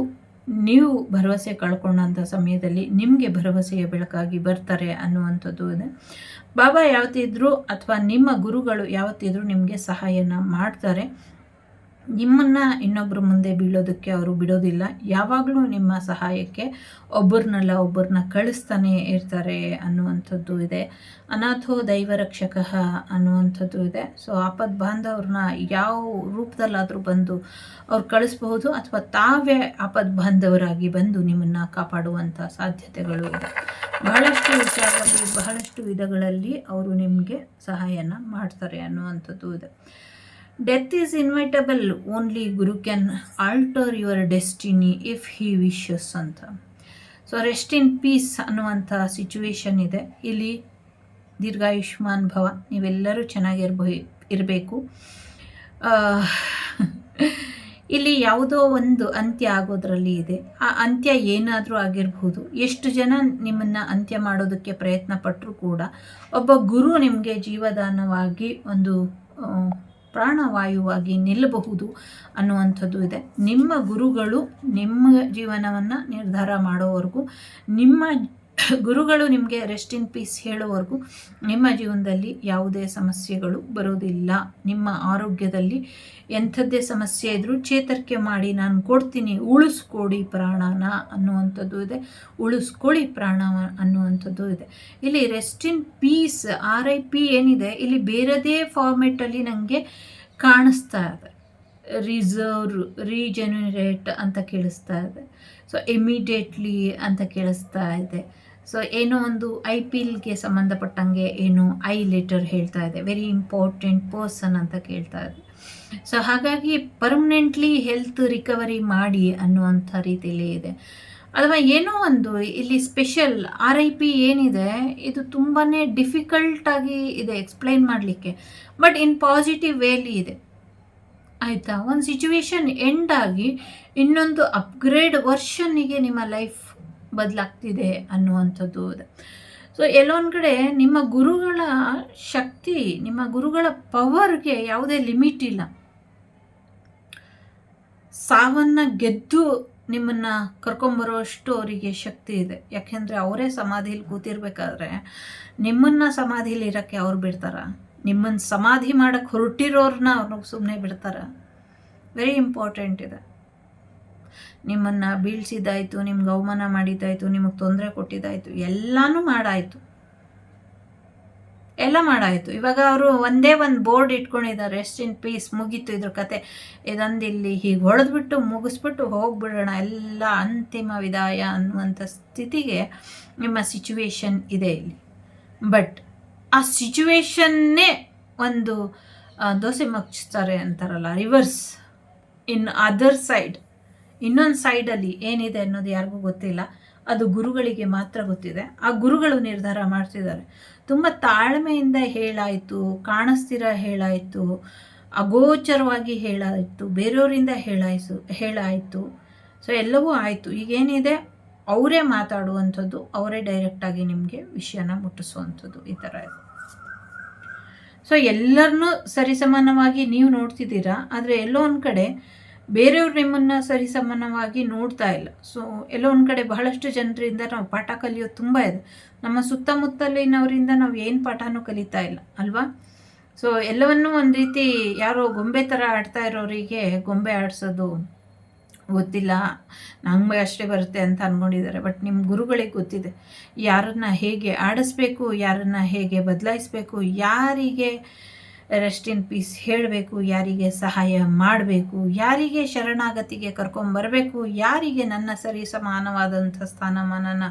ನೀವು ಭರವಸೆ ಕಳ್ಕೊಂಡಂಥ ಸಮಯದಲ್ಲಿ ನಿಮಗೆ ಭರವಸೆಯ ಬೆಳಕಾಗಿ ಬರ್ತಾರೆ ಅನ್ನುವಂಥದ್ದು ಇದೆ. ಬಾಬಾ ಯಾವತ್ತಿದ್ರು ಅಥವಾ ನಿಮ್ಮ ಗುರುಗಳು ಯಾವತ್ತಿದ್ರು ನಿಮಗೆ ಸಹಾಯನ ಮಾಡ್ತಾರೆ. ನಿಮ್ಮನ್ನು ಇನ್ನೊಬ್ಬರ ಮುಂದೆ ಬೀಳೋದಕ್ಕೆ ಅವರು ಬಿಡೋದಿಲ್ಲ. ಯಾವಾಗಲೂ ನಿಮ್ಮ ಸಹಾಯಕ್ಕೆ ಒಬ್ಬರನ್ನೆಲ್ಲ ಒಬ್ಬರನ್ನ ಕಳಿಸ್ತಾನೆ ಇರ್ತಾರೆ ಅನ್ನುವಂಥದ್ದು ಇದೆ. ಅನಾಥೋ ದೈವರಕ್ಷಕ ಅನ್ನುವಂಥದ್ದು ಇದೆ. ಸೊ ಆಪದ್ ಬಾಂಧವ್ರನ್ನ ಯಾವ ರೂಪದಲ್ಲಾದರೂ ಬಂದು ಅವ್ರು ಕಳಿಸ್ಬಹುದು ಅಥವಾ ತಾವೇ ಆಪದ್ ಬಾಂಧವರಾಗಿ ಬಂದು ನಿಮ್ಮನ್ನು ಕಾಪಾಡುವಂಥ ಸಾಧ್ಯತೆಗಳು ಇದೆ. ಬಹಳಷ್ಟು ವಿಚಾರದಲ್ಲಿ ಬಹಳಷ್ಟು ವಿಧಗಳಲ್ಲಿ ಅವರು ನಿಮಗೆ ಸಹಾಯನ ಮಾಡ್ತಾರೆ ಅನ್ನುವಂಥದ್ದು ಇದೆ. Death is inevitable only guru can alter your destiny if he wishes ಅಂತ. ಸೊ ರೆಸ್ಟ್ ಇನ್ ಪೀಸ್ ಅನ್ನುವಂಥ ಸಿಚುವೇಶನ್ ಇದೆ. ಇಲ್ಲಿ ದೀರ್ಘಾಯುಷ್ಮಾನ್ ಭವ, ನೀವೆಲ್ಲರೂ ಚೆನ್ನಾಗಿರ್ಬೋ ಇರಬೇಕು. ಇಲ್ಲಿ ಯಾವುದೋ ಒಂದು ಅಂತ್ಯ ಆಗೋದ್ರಲ್ಲಿ ಇದೆ. ಆ ಅಂತ್ಯ ಏನಾದರೂ ಆಗಿರಬಹುದು ಎಷ್ಟು ಜನ ನಿಮ್ಮನ್ನು ಅಂತ್ಯ ಮಾಡೋದಕ್ಕೆ ಪ್ರಯತ್ನ ಪಟ್ಟರೂ ಕೂಡ, ಒಬ್ಬ ಗುರು ನಿಮಗೆ ಜೀವದಾನವಾಗಿ ಒಂದು ಪ್ರಾಣವಾಯುವಾಗಿ ನಿಲ್ಲಬಹುದು ಅನ್ನುವಂಥದ್ದು ಇದೆ. ನಿಮ್ಮ ಗುರುಗಳು ನಿಮ್ಮ ಜೀವನವನ್ನು ನಿರ್ಧಾರ ಮಾಡೋವರೆಗೂ ನಿಮ್ಮ ಗುರುಗಳು ನಿಮಗೆ ರೆಸ್ಟ್ ಇನ್ ಪೀಸ್ ಹೇಳೋವರೆಗೂ ನಿಮ್ಮ ಜೀವನದಲ್ಲಿ ಯಾವುದೇ ಸಮಸ್ಯೆಗಳು ಬರೋದಿಲ್ಲ ನಿಮ್ಮ ಆರೋಗ್ಯದಲ್ಲಿ ಎಂಥದ್ದೇ ಸಮಸ್ಯೆ ಇದ್ದರೂ ಚೇತರಿಕೆ ಮಾಡಿ ನಾನು ಕೊಡ್ತೀನಿ, ಉಳಿಸ್ಕೊಡಿ ಪ್ರಾಣನ ಅನ್ನುವಂಥದ್ದು ಇದೆ. ಉಳಿಸ್ಕೊಳ್ಳಿ ಪ್ರಾಣ ಅನ್ನುವಂಥದ್ದು ಇದೆ. ಇಲ್ಲಿ rest in peace R I P ಏನಿದೆ? ಇಲ್ಲಿ ಬೇರೆದೇ ಫಾರ್ಮೆಟಲ್ಲಿ ನನಗೆ ಕಾಣಿಸ್ತಾ ಇದೆ. ರಿಸರ್ವ್ ರೀಜನರೇಟ್ ಅಂತ ಕೇಳಿಸ್ತಾ ಇದೆ. ಸೊ ಇಮಿಡಿಯೇಟ್ಲಿ ಅಂತ ಕೇಳಿಸ್ತಾ ಇದೆ. ಸೊ ಏನೋ ಒಂದು ಐ ಪಿ ಎಲ್ಗೆ ಸಂಬಂಧಪಟ್ಟಂಗೆ ಏನು ಐ ಲೆಟರ್ ಹೇಳ್ತಾ ಇದೆ. ವೆರಿ ಇಂಪಾರ್ಟೆಂಟ್ ಪರ್ಸನ್ ಅಂತ ಕೇಳ್ತಾ ಇದೆ. ಸೊ ಹಾಗಾಗಿ ಪರ್ಮನೆಂಟ್ಲಿ ಹೆಲ್ತ್ ರಿಕವರಿ ಮಾಡಿ ಅನ್ನುವಂಥ ರೀತಿಯಲ್ಲಿ ಇದೆ. ಅಥವಾ ಏನೋ ಒಂದು ಇಲ್ಲಿ ಸ್ಪೆಷಲ್ ಆರ್ ಐ ಪಿ ಏನಿದೆ, ಇದು ತುಂಬಾ ಡಿಫಿಕಲ್ಟಾಗಿ ಇದೆ ಎಕ್ಸ್ಪ್ಲೈನ್ ಮಾಡಲಿಕ್ಕೆ. ಬಟ್ ಇನ್ ಪಾಸಿಟಿವ್ ವೇಲಿ ಇದೆ. ಆಯಿತಾ? ಒಂದು ಸಿಚುವೇಶನ್ ಎಂಡ್ ಆಗಿ ಇನ್ನೊಂದು ಅಪ್ಗ್ರೇಡ್ ವರ್ಷನ್ನಿಗೆ ನಿಮ್ಮ ಲೈಫ್ ಬದಲಾಗ್ತಿದೆ ಅನ್ನುವಂಥದ್ದು. ಸೊ ಎಲ್ಲೊಂದು ಕಡೆ ನಿಮ್ಮ ಗುರುಗಳ ಶಕ್ತಿ, ನಿಮ್ಮ ಗುರುಗಳ ಪವರ್ಗೆ ಯಾವುದೇ ಲಿಮಿಟ್ ಇಲ್ಲ. ಸಾವನ್ನು ಗೆದ್ದು ನಿಮ್ಮನ್ನು ಕರ್ಕೊಂಬರೋಷ್ಟು ಅವರಿಗೆ ಶಕ್ತಿ ಇದೆ. ಯಾಕೆಂದರೆ ಅವರೇ ಸಮಾಧಿಲಿ ಕೂತಿರ್ಬೇಕಾದ್ರೆ ನಿಮ್ಮನ್ನು ಸಮಾಧಿಲಿ ಇರೋಕ್ಕೆ ಅವ್ರು ಬಿಡ್ತಾರ. ನಿಮ್ಮನ್ನು ಸಮಾಧಿ ಮಾಡೋಕ್ಕೆ ಹೊರಟಿರೋರನ್ನ ಅವ್ರನ್ನ ಸುಮ್ಮನೆ ಬಿಡ್ತಾರ. ವೆರಿ ಇಂಪಾರ್ಟೆಂಟ್ ಇದೆ. ನಿಮ್ಮನ್ನು ಬೀಳ್ಸಿದ್ದಾಯಿತು, ನಿಮ್ಗೆ ಅವಮಾನ ಮಾಡಿದ್ದಾಯಿತು, ನಿಮಗೆ ತೊಂದರೆ ಕೊಟ್ಟಿದ್ದಾಯಿತು, ಎಲ್ಲನೂ ಮಾಡಾಯಿತು. ಎಲ್ಲ ಮಾಡಾಯಿತು. ಇವಾಗ ಅವರು ಒಂದೇ ಒಂದು ಬೋರ್ಡ್ ಇಟ್ಕೊಂಡಿದ್ದಾರೆ. ರೆಸ್ಟ್ ಇನ್ ಪೀಸ್ ಮುಗೀತು ಇದ್ರ ಕತೆ. ಇದೊಂದು ಇಲ್ಲಿ ಹೀಗೆ ಹೊಡೆದ್ಬಿಟ್ಟು ಮುಗಿಸ್ಬಿಟ್ಟು ಹೋಗ್ಬಿಡೋಣ. ಎಲ್ಲ ಅಂತಿಮ ವಿದಾಯ ಅನ್ನುವಂಥ ಸ್ಥಿತಿಗೆ ನಿಮ್ಮ ಸಿಚುವೇಶನ್ ಇದೆ ಇಲ್ಲಿ. ಬಟ್ ಆ ಸಿಚುವೇಶನ್ನೇ ಒಂದು ದೋಸೆ ಮಗ್ಸ್ತಾರೆ ಅಂತಾರಲ್ಲ ರಿವರ್ಸ್ ಇನ್ ಅದರ್ ಸೈಡ್ ಇನ್ನೊಂದು ಸೈಡಲ್ಲಿ ಏನಿದೆ ಅನ್ನೋದು ಯಾರಿಗೂ ಗೊತ್ತಿಲ್ಲ. ಅದು ಗುರುಗಳಿಗೆ ಮಾತ್ರ ಗೊತ್ತಿದೆ. ಆ ಗುರುಗಳು ನಿರ್ಧಾರ ಮಾಡ್ತಿದ್ದಾರೆ. ತುಂಬ ತಾಳ್ಮೆಯಿಂದ ಹೇಳಾಯಿತು, ಕಾಣಿಸ್ತಿರ ಹೇಳಾಯಿತು, ಅಗೋಚರವಾಗಿ ಹೇಳಾಯಿತು, ಬೇರೆಯವರಿಂದ ಹೇಳಾಯಿಸು, ಹೇಳಾಯಿತು. ಸೊ ಎಲ್ಲವೂ ಆಯಿತು. ಈಗೇನಿದೆ ಅವರೇ ಮಾತಾಡುವಂಥದ್ದು, ಅವರೇ ಡೈರೆಕ್ಟಾಗಿ ನಿಮಗೆ ವಿಷಯನ ಮುಟ್ಟಿಸುವಂಥದ್ದು ಈ ಥರ ಇದೆ. ಸೊ ಎಲ್ಲರನ್ನೂ ಸರಿಸಮಾನವಾಗಿ ನೀವು ನೋಡ್ತಿದ್ದೀರಾ? ಆದರೆ ಎಲ್ಲೋ ಒಂದು ಕಡೆ ಬೇರೆಯವ್ರು ನಿಮ್ಮನ್ನು ಸರಿಸಮಾನವಾಗಿ ನೋಡ್ತಾ ಇಲ್ಲ. ಸೊ ಎಲ್ಲೋ ಒಂದು ಕಡೆ ಬಹಳಷ್ಟು ಜನರಿಂದ ನಾವು ಪಾಠ ಕಲಿಯೋದು ತುಂಬ ಇದೆ. ನಮ್ಮ ಸುತ್ತಮುತ್ತಲಿನವರಿಂದ ನಾವು ಏನು ಪಾಠನೂ ಕಲಿತಾ ಇಲ್ಲ, ಅಲ್ವಾ? ಸೊ ಎಲ್ಲವನ್ನೂ ಒಂದು ರೀತಿ ಯಾರೋ ಗೊಂಬೆ ಥರ ಆಡ್ತಾ ಇರೋರಿಗೆ ಗೊಂಬೆ ಆಡಿಸೋದು ಗೊತ್ತಿಲ್ಲ. ನಂಗೆ ಅಷ್ಟೇ ಬರುತ್ತೆ ಅಂತ ಅಂದ್ಕೊಂಡಿದ್ದಾರೆ ಬಟ್ ನಿಮ್ಮ ಗುರುಗಳಿಗೆ ಗೊತ್ತಿದೆ. ಯಾರನ್ನು ಹೇಗೆ ಆಡಿಸ್ಬೇಕು, ಯಾರನ್ನು ಹೇಗೆ ಬದಲಾಯಿಸಬೇಕು, ಯಾರಿಗೆ ರೆಸ್ಟ್ ಇನ್ ಪೀಸ್ ಹೇಳಬೇಕು, ಯಾರಿಗೆ ಸಹಾಯ ಮಾಡಬೇಕು, ಯಾರಿಗೆ ಶರಣಾಗತಿಗೆ ಕರ್ಕೊಂಬರಬೇಕು ಯಾರಿಗೆ ನನ್ನ ಸರಿ ಸಮಾನವಾದಂಥ ಸ್ಥಾನಮಾನನ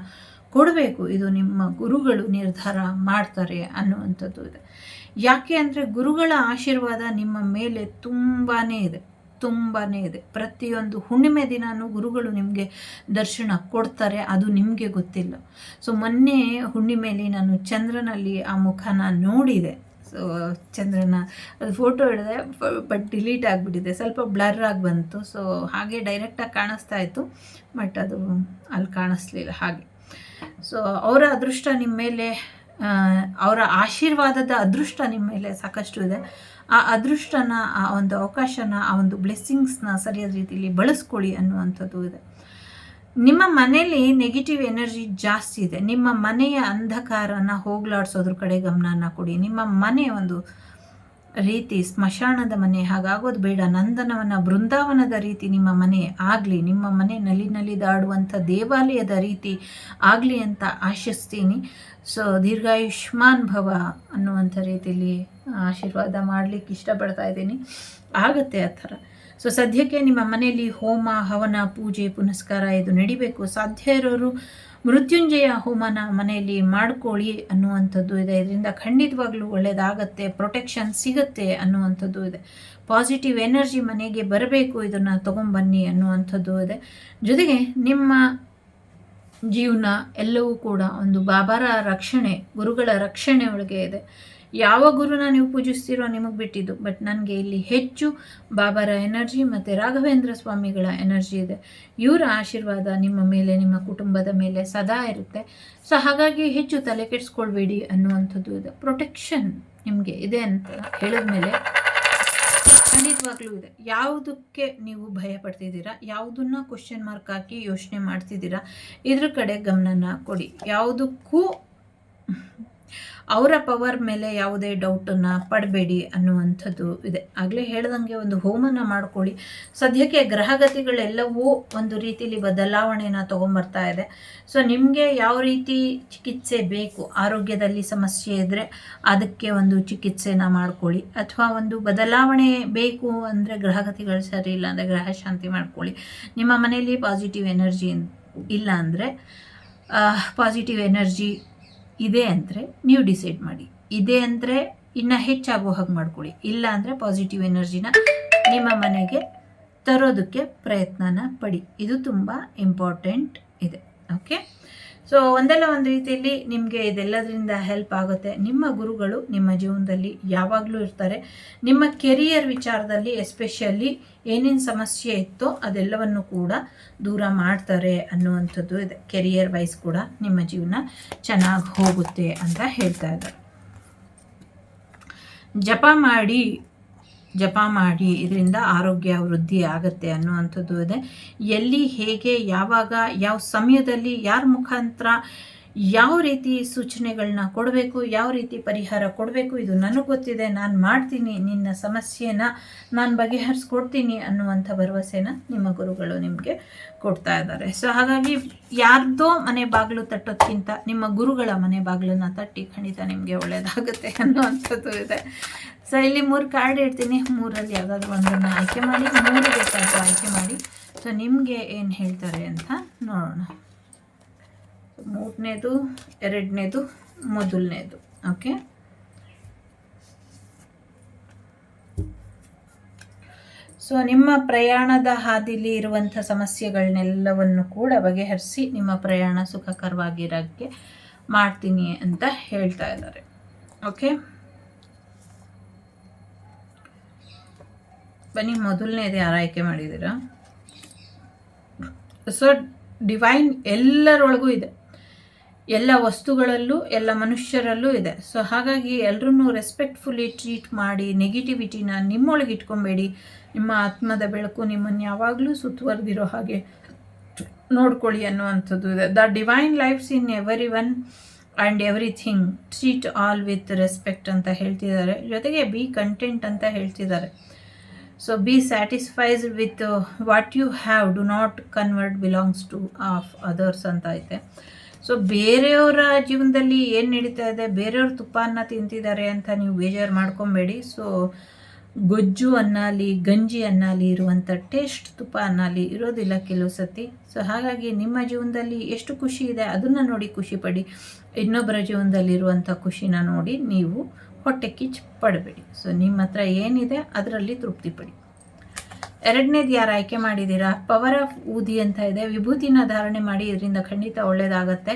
ಕೊಡಬೇಕು, ಇದು ನಿಮ್ಮ ಗುರುಗಳು ನಿರ್ಧಾರ ಮಾಡ್ತಾರೆ ಅನ್ನುವಂಥದ್ದು ಇದೆ. ಯಾಕೆ ಅಂದರೆ ಗುರುಗಳ ಆಶೀರ್ವಾದ ನಿಮ್ಮ ಮೇಲೆ ತುಂಬಾ ಇದೆ ತುಂಬಾ ಇದೆ. ಪ್ರತಿಯೊಂದು ಹುಣ್ಣಿಮೆ ದಿನವೂ ಗುರುಗಳು ನಿಮಗೆ ದರ್ಶನ ಕೊಡ್ತಾರೆ, ಅದು ನಿಮಗೆ ಗೊತ್ತಿಲ್ಲ. ಸೊ, ಮೊನ್ನೆ ಹುಣ್ಣಿಮೆಯಲ್ಲಿ ನಾನು ಚಂದ್ರನಲ್ಲಿ ಆ ಮುಖನ ನೋಡಿದೆ. ಚಂದ್ರನ ಅದು ಫೋಟೋ ಹಿಡಿದೆ ಬಟ್ ಡಿಲೀಟ್ ಆಗಿಬಿಟ್ಟಿದೆ. ಸ್ವಲ್ಪ ಬ್ಲರ್ ಆಗಿ ಬಂತು. ಸೊ ಹಾಗೆ ಡೈರೆಕ್ಟಾಗಿ ಕಾಣಿಸ್ತಾ ಇತ್ತು. ಬಟ್ ಅದು ಅಲ್ಲಿ ಕಾಣಿಸ್ಲಿಲ್ಲ ಹಾಗೆ. ಸೊ ಅವರ ಅದೃಷ್ಟ ನಿಮ್ಮ ಮೇಲೆ ಅವರ ಆಶೀರ್ವಾದದ ಅದೃಷ್ಟ ನಿಮ್ಮ ಮೇಲೆ ಸಾಕಷ್ಟು ಇದೆ. ಆ ಅದೃಷ್ಟನ, ಆ ಒಂದು ಅವಕಾಶನ, ಆ ಒಂದು ಬ್ಲೆಸ್ಸಿಂಗ್ಸ್ನ ಸರಿಯಾದ ರೀತಿಯಲ್ಲಿ ಬಳಸ್ಕೊಳ್ಳಿ ಅನ್ನುವಂಥದ್ದು ಇದೆ. ನಿಮ್ಮ ಮನೆಯಲ್ಲಿ ನೆಗೆಟಿವ್ ಎನರ್ಜಿ ಜಾಸ್ತಿ ಇದೆ. ನಿಮ್ಮ ಮನೆಯ ಅಂಧಕಾರನ ಹೋಗ್ಲಾಡ್ಸೋದ್ರ ಕಡೆ ಗಮನನ ಕೊಡಿ. ನಿಮ್ಮ ಮನೆ ಒಂದು ರೀತಿ ಸ್ಮಶಾನದ ಮನೆ ಹಾಗಾಗೋದು ಬೇಡ. ನಂದನವನ ಬೃಂದಾವನದ ರೀತಿ ನಿಮ್ಮ ಮನೆ ಆಗಲಿ. ನಿಮ್ಮ ಮನೆ ನಲಿ ನಲಿದಾಡುವಂಥ ದೇವಾಲಯದ ರೀತಿ ಆಗಲಿ ಅಂತ ಆಶಿಸ್ತೀನಿ. ಸೊ ದೀರ್ಘಾಯುಷ್ಮಾನ್ ಭವ ಅನ್ನುವಂಥ ರೀತಿಯಲ್ಲಿ ಆಶೀರ್ವಾದ ಮಾಡಲಿಕ್ಕೆ ಇಷ್ಟಪಡ್ತಾ ಇದ್ದೀನಿ. ಆಗುತ್ತೆ ಆ ಥರ. ಸೊ ಸದ್ಯಕ್ಕೆ ನಿಮ್ಮ ಮನೆಯಲ್ಲಿ ಹೋಮ, ಹವನ, ಪೂಜೆ, ಪುನಸ್ಕಾರ ಇದು ನಡಿಬೇಕು. ಸಾಧ್ಯ ಇರೋರು ಮೃತ್ಯುಂಜಯ ಹೋಮನ ಮನೆಯಲ್ಲಿ ಮಾಡ್ಕೊಳ್ಳಿ ಅನ್ನುವಂಥದ್ದು ಇದೆ. ಇದರಿಂದ ಖಂಡಿತವಾಗ್ಲೂ ಒಳ್ಳೆಯದಾಗತ್ತೆ ಪ್ರೊಟೆಕ್ಷನ್ ಸಿಗುತ್ತೆ ಅನ್ನುವಂಥದ್ದು ಇದೆ. ಪಾಸಿಟಿವ್ ಎನರ್ಜಿ ಮನೆಗೆ ಬರಬೇಕು, ಇದನ್ನು ತೊಗೊಂಬನ್ನಿ ಅನ್ನುವಂಥದ್ದು ಇದೆ. ಜೊತೆಗೆ ನಿಮ್ಮ ಜೀವನ ಎಲ್ಲವೂ ಕೂಡ ಒಂದು ಬಾಬಾರ ರಕ್ಷಣೆ, ಗುರುಗಳ ರಕ್ಷಣೆ ಒಳಗೆ ಇದೆ. ಯಾವ ಗುರುನ ನೀವು ಪೂಜಿಸ್ತೀರೋ ನಿಮಗೆ ಬಿಟ್ಟಿದ್ದು. ಬಟ್ ನನಗೆ ಇಲ್ಲಿ ಹೆಚ್ಚು ಬಾಬಾರ ಎನರ್ಜಿ ಮತ್ತು ರಾಘವೇಂದ್ರ ಸ್ವಾಮಿಗಳ ಎನರ್ಜಿ ಇದೆ. ಇವರ ಆಶೀರ್ವಾದ ನಿಮ್ಮ ಮೇಲೆ, ನಿಮ್ಮ ಕುಟುಂಬದ ಮೇಲೆ ಸದಾ ಇರುತ್ತೆ. ಸೊ ಹಾಗಾಗಿ ಹೆಚ್ಚು ತಲೆ ಕೆಡಿಸ್ಕೊಳ್ಬೇಡಿ ಅನ್ನುವಂಥದ್ದು ಇದೆ. ಪ್ರೊಟೆಕ್ಷನ್ ನಿಮಗೆ ಇದೆ ಅಂತ ಹೇಳಿದ್ಮೇಲೆ ಖಂಡಿತವಾಗ್ಲೂ ಇದೆ. ಯಾವುದಕ್ಕೆ ನೀವು ಭಯ ಪಡ್ತಿದ್ದೀರಾ ಯಾವುದನ್ನ ಕ್ವಶನ್ ಮಾರ್ಕ್ ಹಾಕಿ ಯೋಚನೆ ಮಾಡ್ತಿದ್ದೀರಾ, ಇದ್ರ ಕಡೆ ಗಮನನ ಕೊಡಿ. ಯಾವುದಕ್ಕೂ ಅವರ ಪವರ್ ಮೇಲೆ ಯಾವುದೇ ಡೌಟನ್ನು ಪಡಬೇಡಿ ಅನ್ನುವಂಥದ್ದು ಇದೆ. ಆಗಲೇ ಹೇಳ್ದಂಗೆ ಒಂದು ಹೋಮನ ಮಾಡ್ಕೊಳ್ಳಿ. ಸದ್ಯಕ್ಕೆ ಗ್ರಹಗತಿಗಳೆಲ್ಲವೂ ಒಂದು ರೀತಿಯಲ್ಲಿ ಬದಲಾವಣೆನ ತೊಗೊಂಬರ್ತಾ ಇದೆ. ಸೊ ನಿಮಗೆ ಯಾವ ರೀತಿ ಚಿಕಿತ್ಸೆ ಬೇಕು, ಆರೋಗ್ಯದಲ್ಲಿ ಸಮಸ್ಯೆ ಇದ್ದರೆ ಅದಕ್ಕೆ ಒಂದು ಚಿಕಿತ್ಸೆನ ಮಾಡ್ಕೊಳ್ಳಿ. ಅಥವಾ ಒಂದು ಬದಲಾವಣೆ ಬೇಕು ಅಂದರೆ ಗ್ರಹಗತಿಗಳು ಸರಿ ಇಲ್ಲ ಅಂದರೆ ಗ್ರಹ ಶಾಂತಿ ಮಾಡ್ಕೊಳ್ಳಿ. ನಿಮ್ಮ ಮನೆಯಲ್ಲಿ ಪಾಸಿಟಿವ್ ಎನರ್ಜಿ ಇಲ್ಲ ಅಂದರೆ ಪಾಸಿಟಿವ್ ಎನರ್ಜಿ ಇದೆ ಅಂದರೆ ನೀವು ಡಿಸೈಡ್ ಮಾಡಿ. ಇದೆ ಅಂದರೆ ಇನ್ನು ಹೆಚ್ಚಾಗೋ ಹಾಗೆ ಮಾಡ್ಕೊಳ್ಳಿ. ಇಲ್ಲ ಅಂದರೆ ಪಾಸಿಟಿವ್ ಎನರ್ಜಿನ ನಿಮ್ಮ ಮನೆಗೆ ತರೋದಕ್ಕೆ ಪ್ರಯತ್ನನ ಪಡಿ. ಇದು ತುಂಬ ಇಂಪಾರ್ಟೆಂಟ್ ಇದೆ. ಓಕೆ ಸೊ ಒಂದಲ್ಲ ಒಂದು ರೀತಿಯಲ್ಲಿ ನಿಮಗೆ ಇದೆಲ್ಲದರಿಂದ ಹೆಲ್ಪ್ ಆಗುತ್ತೆ. ನಿಮ್ಮ ಗುರುಗಳು ನಿಮ್ಮ ಜೀವನದಲ್ಲಿ ಯಾವಾಗಲೂ ಇರ್ತಾರೆ. ನಿಮ್ಮ ಕೆರಿಯರ್ ವಿಚಾರದಲ್ಲಿ ಎಸ್ಪೆಷಲಿ ಏನೇನು ಸಮಸ್ಯೆ ಇತ್ತೋ ಅದೆಲ್ಲವನ್ನು ಕೂಡ ದೂರ ಮಾಡ್ತಾರೆ ಅನ್ನುವಂಥದ್ದು ಇದೆ. ಕೆರಿಯರ್ ವೈಸ್ ಕೂಡ ನಿಮ್ಮ ಜೀವನ ಚೆನ್ನಾಗಿ ಹೋಗುತ್ತೆ ಅಂತ ಹೇಳ್ತಾ ಇದ್ದಾರೆ. ಜಪ ಮಾಡಿ ಜಪ ಮಾಡಿ ಇದರಿಂದ ಆರೋಗ್ಯ ವೃದ್ಧಿ ಆಗುತ್ತೆ ಅನ್ನುವಂಥದ್ದು ಇದೆ. ಎಲ್ಲಿ ಹೇಗೆ, ಯಾವಾಗ, ಯಾವ ಸಮಯದಲ್ಲಿ, ಯಾರ ಮುಖಾಂತರ ಯಾವ ರೀತಿ ಸೂಚನೆಗಳನ್ನ ಕೊಡಬೇಕು, ಯಾವ ರೀತಿ ಪರಿಹಾರ ಕೊಡಬೇಕು, ಇದು ನನಗೆ ಗೊತ್ತಿದೆ, ನಾನು ಮಾಡ್ತೀನಿ, ನಿನ್ನ ಸಮಸ್ಯೆನ ನಾನು ಬಗೆಹರಿಸ್ಕೊಡ್ತೀನಿ ಅನ್ನುವಂಥ ಭರವಸೆನ ನಿಮ್ಮ ಗುರುಗಳು ನಿಮಗೆ ಕೊಡ್ತಾ ಇದ್ದಾರೆ. ಸೊ ಹಾಗಾಗಿ ಯಾರ್ದೋ ಮನೆ ಬಾಗಿಲು ತಟ್ಟೋದ್ಕಿಂತ ನಿಮ್ಮ ಗುರುಗಳ ಮನೆ ಬಾಗಿಲನ್ನ ತಟ್ಟಿ ಖಂಡಿತ ನಿಮಗೆ ಒಳ್ಳೆಯದಾಗುತ್ತೆ ಅನ್ನುವಂಥದ್ದು ಇದೆ. ಸೊ ಇಲ್ಲಿ ಮೂರು ಕಾರ್ಡ್ ಇಡ್ತೀನಿ ಮೂರಲ್ಲಿ ಯಾವುದಾದ್ರು ಒಂದನ್ನು ಆಯ್ಕೆ ಮಾಡಿ ಮೂರು ಬೇಕಾದರೂ ಆಯ್ಕೆ ಮಾಡಿ. ಸೊ ನಿಮಗೆ ಏನು ಹೇಳ್ತಾರೆ ಅಂತ ನೋಡೋಣ. ಮೂರನೇದು, ಎರಡನೇದು, ಮೊದಲನೇದು. ಓಕೆ ಸೊ ನಿಮ್ಮ ಪ್ರಯಾಣದ ಹಾದಿಲಿ ಇರುವಂಥ ಸಮಸ್ಯೆಗಳನ್ನೆಲ್ಲವನ್ನು ಕೂಡ ಬಗೆಹರಿಸಿ ನಿಮ್ಮ ಪ್ರಯಾಣ ಸುಖಕರವಾಗಿರೋಕ್ಕೆ ಮಾಡ್ತೀನಿ ಅಂತ ಹೇಳ್ತಾ ಇದ್ದಾರೆ. ಓಕೆ ಬನ್ನಿ, ಮೊದಲನೇದು ಯಾರು ಆಯ್ಕೆ ಮಾಡಿದ್ದೀರಾ? ಸೊ ಡಿವೈನ್ ಎಲ್ಲರೊಳಗೂ ಇದೆ. ಎಲ್ಲ ವಸ್ತುಗಳಲ್ಲೂ, ಎಲ್ಲ ಮನುಷ್ಯರಲ್ಲೂ ಇದೆ. ಸೊ ಹಾಗಾಗಿ ಎಲ್ಲರೂ ರೆಸ್ಪೆಕ್ಟ್ಫುಲ್ಲಿ ಟ್ರೀಟ್ ಮಾಡಿ ನೆಗೆಟಿವಿಟಿನ ನಿಮ್ಮೊಳಗೆ ಇಟ್ಕೊಬೇಡಿ. ನಿಮ್ಮ ಆತ್ಮದ ಬೆಳಕು ನಿಮ್ಮನ್ನು ಯಾವಾಗಲೂ ಸುತ್ತುವರೆದಿರೋ ಹಾಗೆ ನೋಡ್ಕೊಳ್ಳಿ ಅನ್ನುವಂಥದ್ದು ಇದೆ. The divine lives in every one and everything treat all with respect ಅಂತ ಹೇಳ್ತಿದ್ದಾರೆ. ಜೊತೆಗೆ ಬಿ ಕಂಟೆಂಟ್ ಅಂತ ಹೇಳ್ತಿದ್ದಾರೆ. So be satisfies with what you have do not convert belongs to of others ಅಂತ ಐತೆ. ಸೊ ಬೇರೆಯವರ ಜೀವನದಲ್ಲಿ ಏನು ನಡೀತಾ ಇದೆ? ಬೇರೆಯವ್ರ ತುಪ್ಪನ ತಿಂತಿದ್ದಾರೆ ಅಂತ ನೀವು ಬೇಜಾರು ಮಾಡ್ಕೊಬೇಡಿ. ಸೊ ಗೊಜ್ಜು ಅನ್ನಾಲಿ, ಗಂಜಿ ಅನ್ನಾಲಿ ಇರುವಂಥ ಟೇಸ್ಟ್ ತುಪ್ಪ ಅನ್ನಾಲಿ ಇರೋದಿಲ್ಲ ಕೆಲವು ಸತಿ. ಸೊ ಹಾಗಾಗಿ ನಿಮ್ಮ ಜೀವನದಲ್ಲಿ ಎಷ್ಟು ಖುಷಿ ಇದೆ ಅದನ್ನು ನೋಡಿ ಖುಷಿಪಡಿ ಇನ್ನೊಬ್ಬರ ಇನ್ನೊಬ್ಬರ ಜೀವನದಲ್ಲಿರುವಂಥ ಖುಷಿನ ನೋಡಿ ನೀವು ಹೊಟ್ಟೆ ಕಿಚ್ಚು ಪಡಬೇಡಿ. ಸೊ ನಿಮ್ಮ ಹತ್ರ ಏನಿದೆ ಅದರಲ್ಲಿ ತೃಪ್ತಿ ಪಡಿ. ಎರಡನೇದು ಯಾರು ಆಯ್ಕೆ ಮಾಡಿದ್ದೀರಾ? ಪವರ್ ಆಫ್ ಊದಿ ಅಂತ ಇದೆ. ವಿಭೂತಿನ ಧಾರಣೆ ಮಾಡಿ ಇದರಿಂದ ಖಂಡಿತ ಒಳ್ಳೆಯದಾಗತ್ತೆ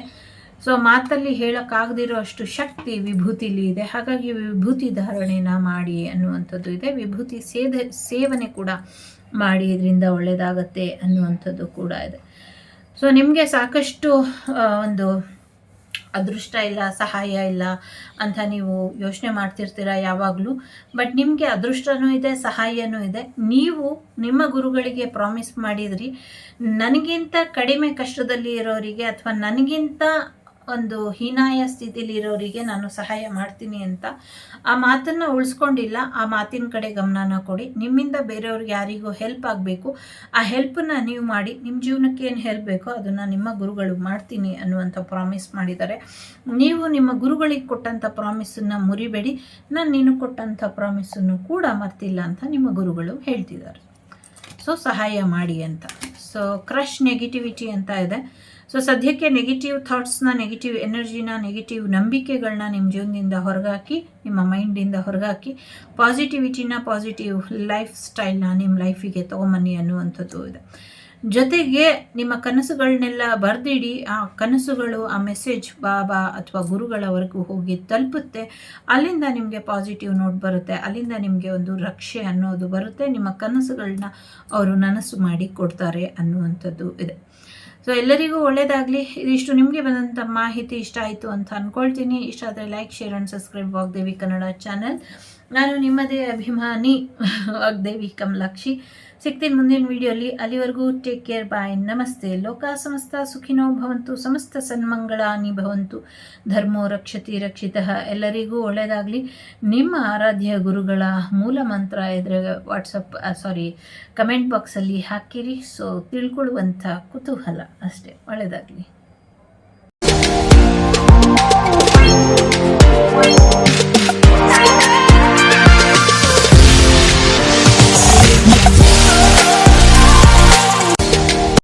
ಸೊ ಮಾತಲ್ಲಿ ಹೇಳೋಕ್ಕಾಗದಿರೋ ಅಷ್ಟು ಶಕ್ತಿ ವಿಭೂತಿಲಿ ಇದೆ. ಹಾಗಾಗಿ ವಿಭೂತಿ ಧಾರಣೆನ ಮಾಡಿ ಅನ್ನುವಂಥದ್ದು ಇದೆ. ವಿಭೂತಿ ಸೇದ, ಸೇವನೆ ಕೂಡ ಮಾಡಿ ಇದರಿಂದ ಒಳ್ಳೆಯದಾಗತ್ತೆ ಅನ್ನುವಂಥದ್ದು ಕೂಡ ಇದೆ. ಸೊ ನಿಮಗೆ ಸಾಕಷ್ಟು ಒಂದು ಅದೃಷ್ಟ ಇಲ್ಲ, ಸಹಾಯ ಇಲ್ಲ ಅಂತ ನೀವು ಯೋಚನೆ ಮಾಡ್ತಿರ್ತೀರ ಯಾವಾಗಲೂ. ಬಟ್ ನಿಮಗೆ ಅದೃಷ್ಟನೂ ಇದೆ, ಸಹಾಯನೂ ಇದೆ. ನೀವು ನಿಮ್ಮ ಗುರುಗಳಿಗೆ ಪ್ರಾಮಿಸ್ ಮಾಡಿದ್ರಿ. ನನಗಿಂತ ಕಡಿಮೆ ಕಷ್ಟದಲ್ಲಿ ಇರೋರಿಗೆ ಅಥವಾ ನನಗಿಂತ ಒಂದು ಹೀನಾಯ ಸ್ಥಿತಿಲಿರೋರಿಗೆ ನಾನು ಸಹಾಯ ಮಾಡ್ತೀನಿ ಅಂತ. ಆ ಮಾತನ್ನು ಉಳಿಸ್ಕೊಂಡಿಲ್ಲ. ಆ ಮಾತಿನ ಕಡೆ ಗಮನನ ಕೊಡಿ. ನಿಮ್ಮಿಂದ ಬೇರೆಯವ್ರಿಗೆ ಯಾರಿಗೂ ಹೆಲ್ಪ್ ಆಗಬೇಕು. ಆ ಹೆಲ್ಪನ್ನು ನೀವು ಮಾಡಿ. ನಿಮ್ಮ ಜೀವನಕ್ಕೆ ಏನು ಹೆಲ್ಪ್ ಬೇಕೋ ಅದನ್ನು ನಿಮ್ಮ ಗುರುಗಳು ಮಾಡ್ತೀನಿ ಅನ್ನುವಂಥ ಪ್ರಾಮಿಸ್ ಮಾಡಿದ್ದಾರೆ. ನೀವು ನಿಮ್ಮ ಗುರುಗಳಿಗೆ ಕೊಟ್ಟಂಥ ಪ್ರಾಮಿಸನ್ನು ಮುರಿಬೇಡಿ. ನಾನು ನೀನು ಕೊಟ್ಟಂಥ ಪ್ರಾಮಿಸನ್ನು ಕೂಡ ಮರ್ತಿಲ್ಲ ಅಂತ ನಿಮ್ಮ ಗುರುಗಳು ಹೇಳ್ತಿದ್ದಾರೆ. ಸೊ ಸಹಾಯ ಮಾಡಿ ಅಂತ. ಸೊ ಕ್ರಶ್ ನೆಗೆಟಿವಿಟಿ ಅಂತ ಇದೆ. ಸೊ ಸದ್ಯಕ್ಕೆ ನೆಗೆಟಿವ್ ಥಾಟ್ಸ್ನ ನೆಗೆಟಿವ್ ಎನರ್ಜಿನ ನೆಗೆಟಿವ್ ನಂಬಿಕೆಗಳನ್ನ ನಿಮ್ಮ ಜೀವನದಿಂದ ಹೊರಗಾಕಿ, ನಿಮ್ಮ ಮೈಂಡಿಂದ ಹೊರಗಾಕಿ ಪಾಸಿಟಿವಿಟಿನ ಪಾಸಿಟಿವ್ ಲೈಫ್ ಸ್ಟೈಲ್ನ ನಿಮ್ಮ ಲೈಫಿಗೆ ತೊಗೊಂಬನ್ನಿ ಅನ್ನುವಂಥದ್ದು ಇದೆ. ಜೊತೆಗೆ ನಿಮ್ಮ ಕನಸುಗಳನ್ನೆಲ್ಲ ಬರೆದಿಡಿ, ಆ ಕನಸುಗಳು, ಆ ಮೆಸೇಜ್ ಬಾಬಾ ಅಥವಾ ಗುರುಗಳವರೆಗೂ ಹೋಗಿ ತಲುಪುತ್ತೆ. ಅಲ್ಲಿಂದ ನಿಮಗೆ ಪಾಸಿಟಿವ್ ನೋಟ್ ಬರುತ್ತೆ. ಅಲ್ಲಿಂದ ನಿಮಗೆ ಒಂದು ರಕ್ಷೆ ಅನ್ನೋದು ಬರುತ್ತೆ. ನಿಮ್ಮ ಕನಸುಗಳನ್ನ ಅವರು ನನಸು ಮಾಡಿ ಕೊಡ್ತಾರೆ ಅನ್ನುವಂಥದ್ದು ಇದೆ. ಸೊ ಎಲ್ಲರಿಗೂ ಒಳ್ಳೆಯದಾಗಲಿ ಇದಿಷ್ಟು ನಿಮಗೆ ಬಂದಂಥ ಮಾಹಿತಿ ಇಷ್ಟ ಆಯಿತು ಅಂತ ಅಂದ್ಕೊಳ್ತೀನಿ ಇಷ್ಟ ಆದರೆ like share and subscribe Vagdevi Kannada channel ನಾನು ನಿಮ್ಮದೇ ಅಭಿಮಾನಿ ವಾಗ್ದೇವಿ ಕಮಲಾಕ್ಷಿ. ಸಿಗ್ತೀನಿ ಮುಂದಿನ ವಿಡಿಯೋಲಿ ಅಲ್ಲಿವರೆಗೂ ಟೇಕ್ ಕೇರ್ ಬಾಯ್ ನಮಸ್ತೆ. ಲೋಕ ಸಮಸ್ತ ಸುಖಿನೋ ಭವಂತು. ಸಮಸ್ತ ಸನ್ಮಂಗಳಾನಿ ಭವಂತು. ಧರ್ಮೋ ರಕ್ಷತಿ ರಕ್ಷಿತಃ. ಎಲ್ಲರಿಗೂ ಒಳ್ಳೆಯದಾಗಲಿ ನಿಮ್ಮ ಆರಾಧ್ಯ ಗುರುಗಳ ಮೂಲ ಮಂತ್ರ ಇದ್ರೆ ವಾಟ್ಸಪ್ ಸಾರಿ ಕಮೆಂಟ್ ಬಾಕ್ಸಲ್ಲಿ ಹಾಕಿರಿ. ಸೊ ತಿಳ್ಕೊಳ್ಳುವಂಥ ಕುತೂಹಲ ಅಷ್ಟೇ. ಒಳ್ಳೆಯದಾಗಲಿ